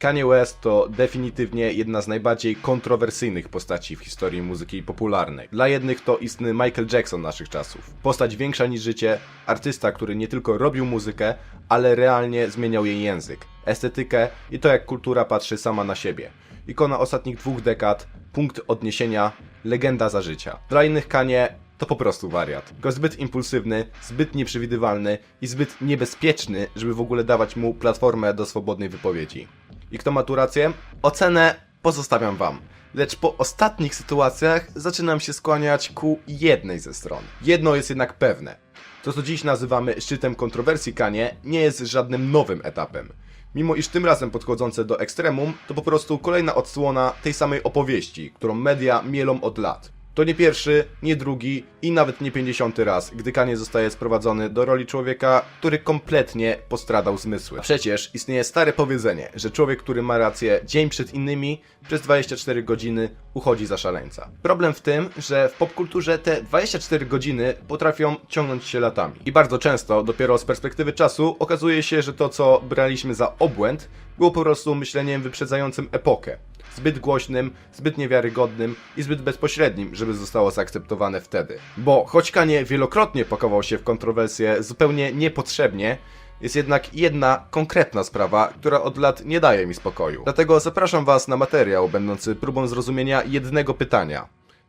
Kanye West to definitywnie jedna z najbardziej kontrowersyjnych postaci w historii muzyki popularnej. Dla jednych to istny Michael Jackson naszych czasów. Postać większa niż życie, artysta, który nie tylko robił muzykę, ale realnie zmieniał jej język, estetykę i to jak kultura patrzy sama na siebie. Ikona ostatnich dwóch dekad, punkt odniesienia, legenda za życia. Dla innych Kanye to po prostu wariat. Tylko zbyt impulsywny, zbyt nieprzewidywalny i zbyt niebezpieczny, żeby w ogóle dawać mu platformę do swobodnej wypowiedzi. I kto ma tu rację? Ocenę pozostawiam wam. Lecz po ostatnich sytuacjach zaczynam się skłaniać ku jednej ze stron. Jedno jest jednak pewne. To, co dziś nazywamy szczytem kontrowersji Kanie, nie jest żadnym nowym etapem. Mimo iż tym razem podchodzące do ekstremum, to po prostu kolejna odsłona tej samej opowieści, którą media mielą od lat. To nie pierwszy, nie drugi i nawet nie pięćdziesiąty raz, gdy Kanye zostaje sprowadzony do roli człowieka, który kompletnie postradał zmysły. A przecież istnieje stare powiedzenie, że człowiek, który ma rację dzień przed innymi, przez 24 godziny uchodzi za szaleńca. Problem w tym, że w popkulturze te 24 godziny potrafią ciągnąć się latami. I bardzo często, dopiero z perspektywy czasu, okazuje się, że to, co braliśmy za obłęd, było po prostu myśleniem wyprzedzającym epokę zbyt głośnym, zbyt niewiarygodnym i zbyt bezpośrednim, żeby zostało zaakceptowane wtedy. Bo choć Kanye wielokrotnie pakował się w kontrowersje zupełnie niepotrzebnie, jest jednak jedna konkretna sprawa, która od lat nie daje mi spokoju. Dlatego zapraszam Was na materiał będący próbą zrozumienia jednego pytania.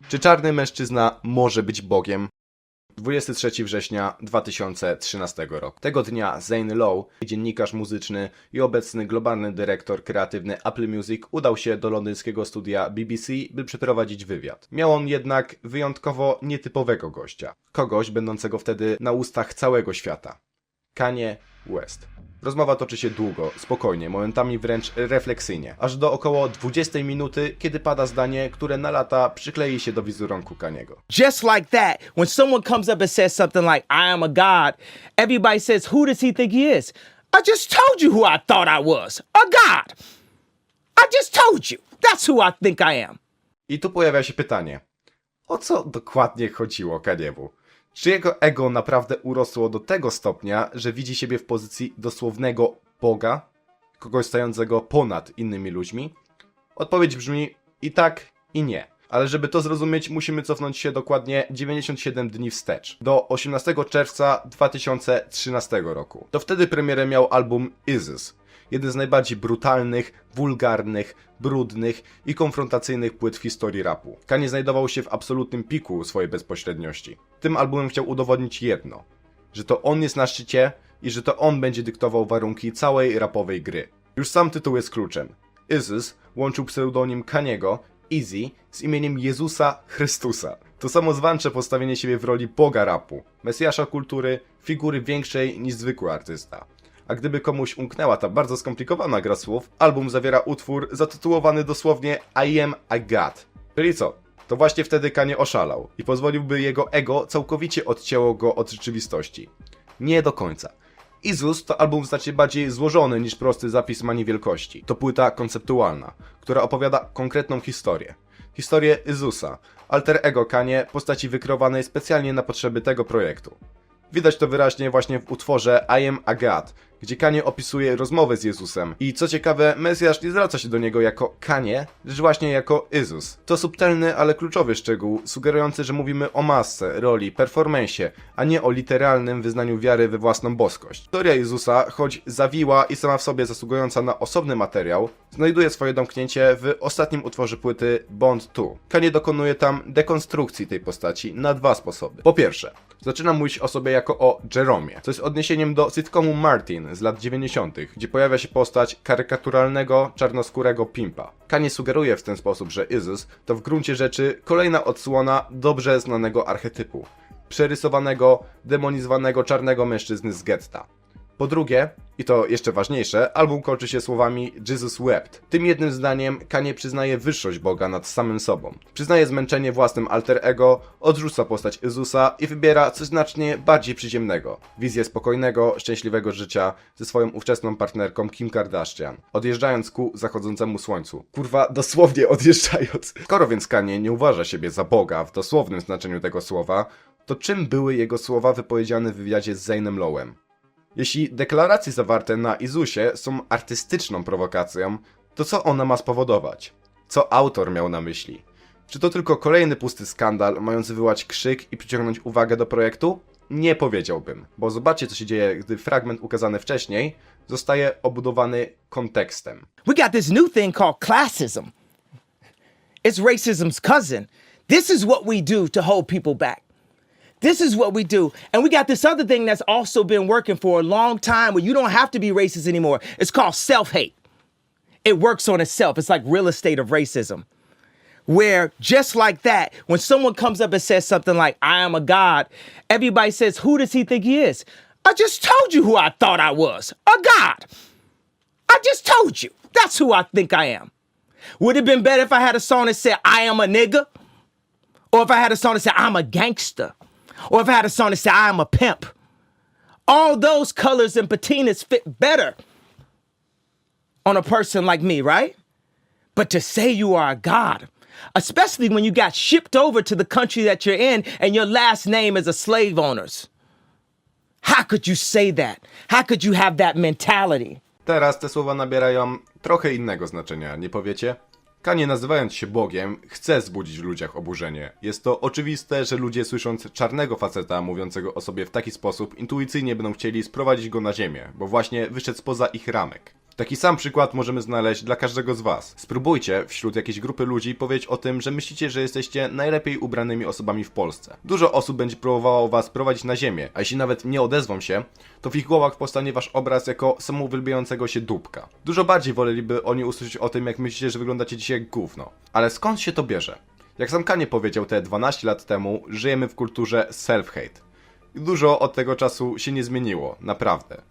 Czy czarny mężczyzna może być Bogiem? 23 września 2013 roku. Tego dnia Zane Lowe, dziennikarz muzyczny i obecny globalny dyrektor kreatywny Apple Music, udał się do londyńskiego studia BBC, by przeprowadzić wywiad. Miał on jednak wyjątkowo nietypowego gościa. Kogoś będącego wtedy na ustach całego świata. Kanye West. Rozmowa toczy się długo, spokojnie, momentami wręcz refleksyjnie, aż do około 20 minuty, kiedy pada zdanie, które na lata przyklei się do wizerunku Kaniego. Just like that, when someone comes up and says something like, I am a God, everybody says, Who does he think he is? I just told you who I thought I was a God. I just told you. That's who I think I am. I tu pojawia się pytanie, o co dokładnie chodziło Kaniemu? Czy jego ego naprawdę urosło do tego stopnia, że widzi siebie w pozycji dosłownego Boga, kogoś stającego ponad innymi ludźmi? Odpowiedź brzmi i tak, i nie. Ale żeby to zrozumieć, musimy cofnąć się dokładnie 97 dni wstecz, do 18 czerwca 2013 roku. To wtedy premierę miał album Isis, jeden z najbardziej brutalnych, wulgarnych, brudnych i konfrontacyjnych płyt w historii rapu. Kanye znajdował się w absolutnym piku swojej bezpośredniości. Tym albumem chciał udowodnić jedno, że to on jest na szczycie i że to on będzie dyktował warunki całej rapowej gry. Już sam tytuł jest kluczem. Isis łączył pseudonim Kaniego, Easy, z imieniem Jezusa Chrystusa. To samozwańcze postawienie siebie w roli boga rapu, mesjasza kultury, figury większej niż zwykły artysta. A gdyby komuś umknęła ta bardzo skomplikowana gra słów, album zawiera utwór zatytułowany dosłownie I am a God. Czyli co? To właśnie wtedy Kanye oszalał i pozwoliłby jego ego całkowicie odcięło go od rzeczywistości. Nie do końca. Izus to album znacznie bardziej złożony niż prosty zapis manii wielkości. To płyta konceptualna, która opowiada konkretną historię. Historię Izusa, alter ego Kanye, postaci wykreowanej specjalnie na potrzeby tego projektu. Widać to wyraźnie właśnie w utworze I am a God, gdzie Kanye opisuje rozmowę z Jezusem. I co ciekawe, Mesjasz nie zwraca się do niego jako Kanie, lecz właśnie jako Jezus. To subtelny, ale kluczowy szczegół, sugerujący, że mówimy o masce, roli, performensie, a nie o literalnym wyznaniu wiary we własną boskość. Historia Jezusa, choć zawiła i sama w sobie zasługująca na osobny materiał, znajduje swoje domknięcie w ostatnim utworze płyty Bond 2. Kanye dokonuje tam dekonstrukcji tej postaci na dwa sposoby. Po pierwsze, zaczyna mówić o sobie jako o Jeromie, co jest odniesieniem do sitcomu Martin z lat 90., gdzie pojawia się postać karykaturalnego, czarnoskórego pimpa. Kanye sugeruje w ten sposób, że Isis to w gruncie rzeczy kolejna odsłona dobrze znanego archetypu. Przerysowanego, demonizowanego czarnego mężczyzny z getta. Po drugie, i to jeszcze ważniejsze, album kończy się słowami Jesus wept. Tym jednym zdaniem Kanye przyznaje wyższość Boga nad samym sobą. Przyznaje zmęczenie własnym alter ego, odrzuca postać Jezusa i wybiera coś znacznie bardziej przyziemnego. Wizję spokojnego, szczęśliwego życia ze swoją ówczesną partnerką Kim Kardashian, odjeżdżając ku zachodzącemu słońcu. Kurwa, dosłownie odjeżdżając. Skoro więc Kanye nie uważa siebie za Boga w dosłownym znaczeniu tego słowa, to czym były jego słowa wypowiedziane w wywiadzie z Zainem Lowem? Jeśli deklaracje zawarte na Izusie są artystyczną prowokacją, To co ona ma spowodować? Co autor miał na myśli? Czy to tylko kolejny pusty skandal, mający wywołać krzyk i przyciągnąć uwagę do projektu? Nie powiedziałbym, bo zobaczcie co się dzieje, gdy fragment ukazany wcześniej zostaje obudowany kontekstem. We got this new thing called classism. It's racism's cousin. This is what we do to hold people back. This is what we do. And we got this other thing that's also been working for a long time where you don't have to be racist anymore. It's called self hate. It works on itself. It's like real estate of racism. Where just like that, when someone comes up and says something like, I am a God, everybody says, Who does he think he is? I just told you who I thought I was a God. I just told you. That's who I think I am. Would it have been better if I had a song that said, I am a nigga? Or if I had a song that said, I'm a gangster? Or if I had a song that said, I am a pimp? All those colors and patinas fit better on a person like me, right? But to say you are a god, especially when you got shipped over to the country that you're in and your last name is a slave owner's. How could you say that? How could you have that mentality? Teraz te słowa nabierają trochę innego znaczenia, nie powiecie? Kanie nazywając się Bogiem, chce wzbudzić w ludziach oburzenie. Jest to oczywiste, że ludzie słysząc czarnego faceta mówiącego o sobie w taki sposób, intuicyjnie będą chcieli sprowadzić go na ziemię, bo właśnie wyszedł spoza ich ramek. Taki sam przykład możemy znaleźć dla każdego z was. Spróbujcie wśród jakiejś grupy ludzi powiedzieć o tym, że myślicie, że jesteście najlepiej ubranymi osobami w Polsce. Dużo osób będzie próbowało was prowadzić na ziemię, a jeśli nawet nie odezwą się, to w ich głowach powstanie wasz obraz jako samouwielbiającego się dupka. Dużo bardziej woleliby oni usłyszeć o tym, jak myślicie, że wyglądacie dzisiaj jak gówno. Ale skąd się to bierze? Jak sam Kanye powiedział te 12 lat temu, żyjemy w kulturze self-hate. Dużo od tego czasu się nie zmieniło, naprawdę.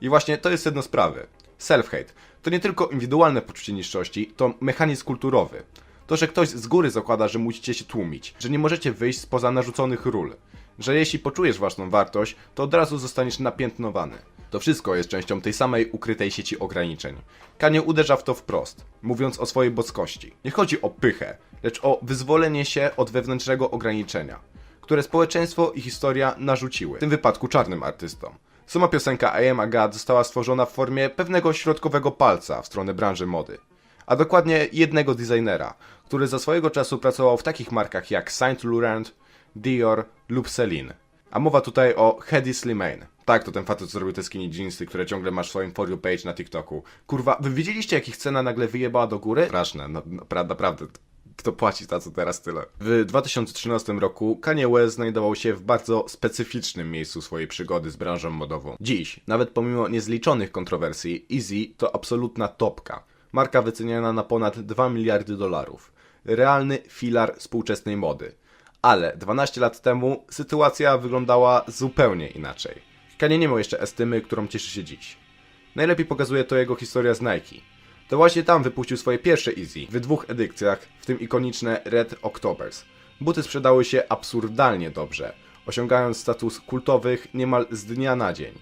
I właśnie to jest sedno sprawy. Self-hate to nie tylko indywidualne poczucie niższości, to mechanizm kulturowy. To, że ktoś z góry zakłada, że musicie się tłumić, że nie możecie wyjść spoza narzuconych ról, że jeśli poczujesz własną wartość, to od razu zostaniesz napiętnowany. To wszystko jest częścią tej samej ukrytej sieci ograniczeń. Kanie uderza w to wprost, mówiąc o swojej boskości. Nie chodzi o pychę, lecz o wyzwolenie się od wewnętrznego ograniczenia, które społeczeństwo i historia narzuciły, w tym wypadku czarnym artystom. Sama piosenka I Am a God została stworzona w formie pewnego środkowego palca w stronę branży mody. A dokładnie jednego designera, który za swojego czasu pracował w takich markach jak Saint Laurent, Dior lub Celine. A mowa tutaj o Hedy Slimane. Tak, to ten facet, zrobił te skinny jeansy, które ciągle masz w swoim for you page na TikToku. Kurwa, wy widzieliście, jak ich cena nagle wyjebała do góry? Straszne, no, no pra- naprawdę. Kto płaci za co teraz tyle? W 2013 roku Kanye West znajdował się w bardzo specyficznym miejscu swojej przygody z branżą modową. Dziś, nawet pomimo niezliczonych kontrowersji, Easy to absolutna topka. Marka wyceniana na ponad 2 miliardy dolarów. Realny filar współczesnej mody. Ale 12 lat temu sytuacja wyglądała zupełnie inaczej. Kanye nie miał jeszcze estymy, którą cieszy się dziś. Najlepiej pokazuje to jego historia z Nike. To właśnie tam wypuścił swoje pierwsze Easy, w dwóch edycjach, w tym ikoniczne Red Octobers. Buty sprzedały się absurdalnie dobrze, osiągając status kultowych niemal z dnia na dzień.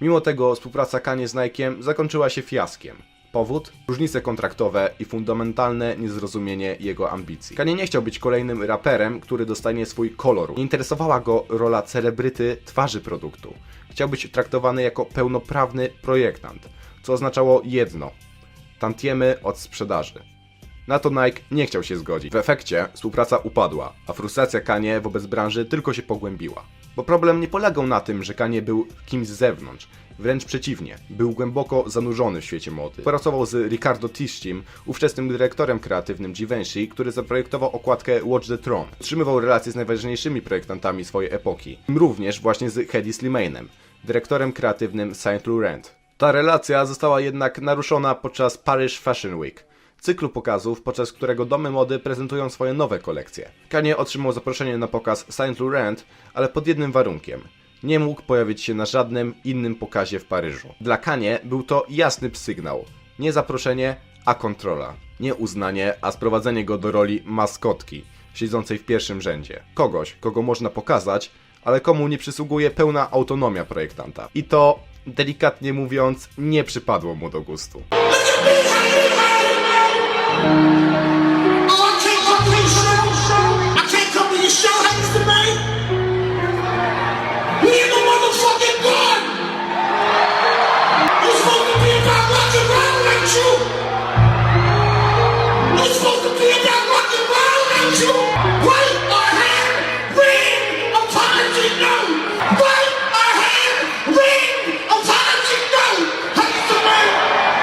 Mimo tego współpraca Kanye z Nike'em zakończyła się fiaskiem. Powód? Różnice kontraktowe i fundamentalne niezrozumienie jego ambicji. Kanye nie chciał być kolejnym raperem, który dostanie swój kolor. Nie interesowała go rola celebryty twarzy produktu. Chciał być traktowany jako pełnoprawny projektant, co oznaczało jedno tantiemy od sprzedaży. Na to Nike nie chciał się zgodzić. W efekcie współpraca upadła, a frustracja Kanye wobec branży tylko się pogłębiła. Bo problem nie polegał na tym, że Kanye był kimś z zewnątrz. Wręcz przeciwnie, był głęboko zanurzony w świecie mody. Pracował z Ricardo Tischim, ówczesnym dyrektorem kreatywnym Givenchy, który zaprojektował okładkę Watch the Throne. Utrzymywał relacje z najważniejszymi projektantami swojej epoki, tym również właśnie z Hedy Slimane'em, dyrektorem kreatywnym Saint Laurent. Ta relacja została jednak naruszona podczas Paris Fashion Week, cyklu pokazów, podczas którego domy mody prezentują swoje nowe kolekcje. Kanye otrzymał zaproszenie na pokaz Saint Laurent, ale pod jednym warunkiem. Nie mógł pojawić się na żadnym innym pokazie w Paryżu. Dla Kanye był to jasny sygnał. Nie zaproszenie, a kontrola. Nie uznanie, a sprowadzenie go do roli maskotki, siedzącej w pierwszym rzędzie. Kogoś, kogo można pokazać, ale komu nie przysługuje pełna autonomia projektanta. I to, delikatnie mówiąc, nie przypadło mu do gustu.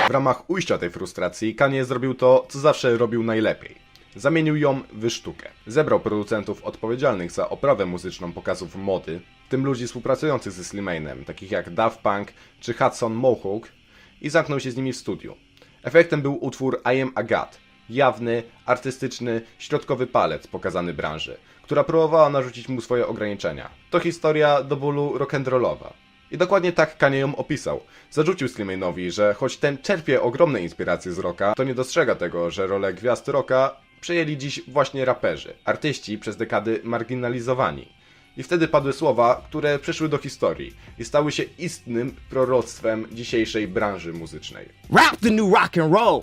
Ramach ujścia tej frustracji Kanye zrobił to, co zawsze robił najlepiej. Zamienił ją w sztukę. Zebrał producentów odpowiedzialnych za oprawę muzyczną pokazów mody, w tym ludzi współpracujących ze Slimane'em, takich jak Daft Punk czy Hudson Mohawk, i zamknął się z nimi w studiu. Efektem był utwór I Am a God, jawny, artystyczny, środkowy palec pokazany branży, która próbowała narzucić mu swoje ograniczenia. To historia do bólu rock'n'rollowa. I dokładnie tak Kanye ją opisał. Zarzucił Slimane'owi, że choć ten czerpie ogromne inspiracje z rocka, to nie dostrzega tego, że rolę gwiazd rocka przejęli dziś właśnie raperzy, artyści przez dekady marginalizowani. I wtedy padły słowa, które przeszły do historii i stały się istnym proroctwem dzisiejszej branży muzycznej. Rap the new rock and roll.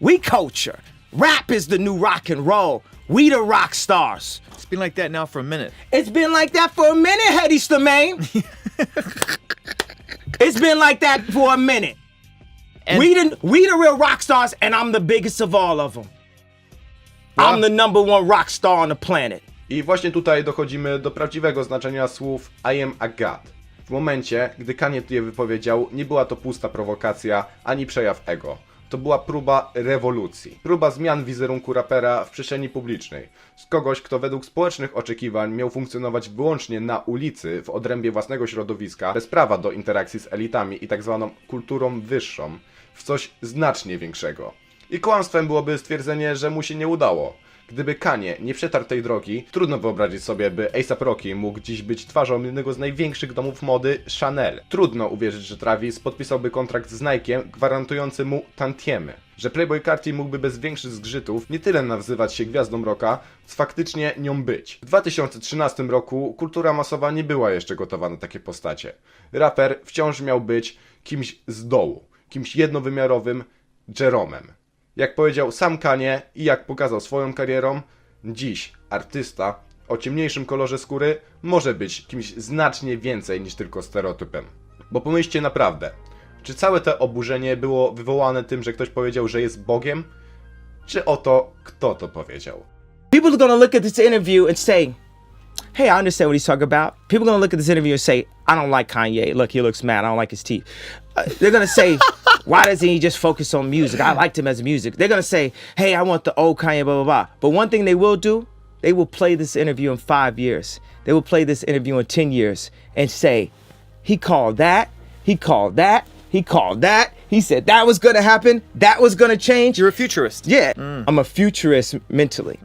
We culture. Rap is the new rock and roll. We the rock stars. It's been like that now for a minute. It's been like that for a minute, Hedy Slimane. it's been like that for a minute. And- we the we the real rock stars, and I'm the biggest of all of them. I'm the number one rock star on the planet. I właśnie tutaj dochodzimy do prawdziwego znaczenia słów I am a god. W momencie, gdy Kanye je wypowiedział, nie była to pusta prowokacja ani przejaw ego. To była próba rewolucji. Próba zmian wizerunku rapera w przestrzeni publicznej. Z kogoś, kto według społecznych oczekiwań miał funkcjonować wyłącznie na ulicy, w odrębie własnego środowiska, bez prawa do interakcji z elitami i tak zwaną kulturą wyższą, w coś znacznie większego. I kłamstwem byłoby stwierdzenie, że mu się nie udało. Gdyby Kanye nie przetarł tej drogi, trudno wyobrazić sobie, by A$AP Rocky mógł dziś być twarzą jednego z największych domów mody Chanel. Trudno uwierzyć, że Travis podpisałby kontrakt z Nike'em gwarantujący mu tantiemy. Że Playboy Carti mógłby bez większych zgrzytów nie tyle nazywać się gwiazdą rocka, co faktycznie nią być. W 2013 roku kultura masowa nie była jeszcze gotowa na takie postacie. Raper wciąż miał być kimś z dołu, kimś jednowymiarowym Jeromem. Jak powiedział sam Kanye i jak pokazał swoją karierą, dziś artysta o ciemniejszym kolorze skóry może być kimś znacznie więcej niż tylko stereotypem. Bo pomyślcie naprawdę, czy całe to oburzenie było wywołane tym, że ktoś powiedział, że jest Bogiem? Czy o to, kto to powiedział? People are gonna look at this interview and say, "Hey, I understand what he's talking about." People are gonna look at this interview and say, "I don't like Kanye. Look, he looks mad. I don't like his teeth." Uh, they're gonna say, "Why doesn't he just focus on music? I liked him as a music." They're gonna say, "Hey, I want the old Kanye." Blah blah blah. But one thing they will do, they will play this interview in five years. They will play this interview in ten years and say, "He called that. He called that. He called that. He said that was gonna happen. That was gonna change." You're a futurist. Yeah, I'm a futurist mentally.